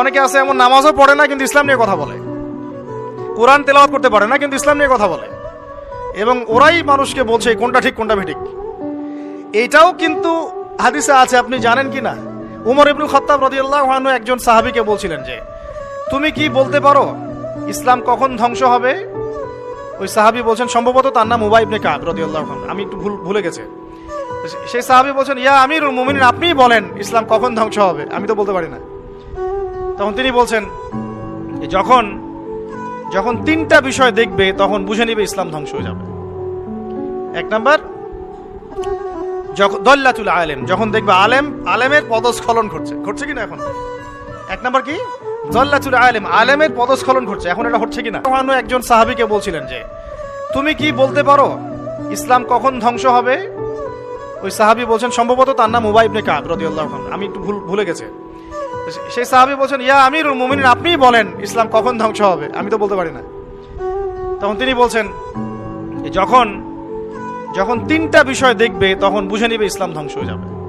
অনেকে আছে এমন নামাজও পড়ে না, কিন্তু ইসলাম নিয়ে কথা বলে। কোরআন তেলাওয়াত করতে পারে না, কিন্তু ইসলাম নিয়ে কথা বলে। এবং ওরাই মানুষকে বলছে কোনটা ঠিক, কোনটা বেঠিক এইটাও কিন্তু হাদিসে আছে, আপনি জানেন কি না? উমর ইবনুল খত্তাব রাদিয়াল্লাহু আনহু একজন সাহাবিকে বলছিলেন যে, তুমি কি বলতে পারো, ইসলাম কখন ধ্বংস হবে? ওই সাহাবী বলছেন, সম্ভবত তার নাম উবাই ইবনে কাব রাদিয়াল্লাহু আনহু। আমি একটু ভুল, ভুলে গেছে। সেই সাহাবী বলছেন, ইয়া আমিরুল মুমিনিন, আপনিই বলেন ইসলাম কখন ধ্বংস হবে? আমি তো বলতে পারি না। তখন তিনি বলছেন যখন যখন তিনটা বিষয় দেখবে, তখন বুঝে নিবে ইসলাম ধ্বংস হয়ে যাবে। এক নাম্বার দল্লাতুল আলেম, যখন দেখবে আলেম, আলেমের পদস্খলন ঘটছে। ঘটছে কিনা এখন? এক নাম্বার কি? দল্লাতুল আলেম, আলেমের পদস্খলন ঘটছে। এখন এটা হচ্ছে কিনা একজন সাহাবীকে বলছিলেন যে, তুমি কি বলতে পারো, ইসলাম কখন ধ্বংস হবে? ওই সাহাবি বলছেন, সম্ভবত তার নাম উবাই ইবনে কাব রাদিয়াল্লাহু আনহু। আমি একটু ভুল, ভুলে গেছে। সেই সাহাবি বলছেন, ইয়া আমিরুল মুমিনিন, আপনিই বলেন ইসলাম কখন ধ্বংস হবে? আমি তো বলতে পারি না। তখন তিনি বলছেন যখন যখন তিনটা বিষয় দেখবে, তখন বুঝে নিবে ইসলাম ধ্বংস হয়ে যাবে।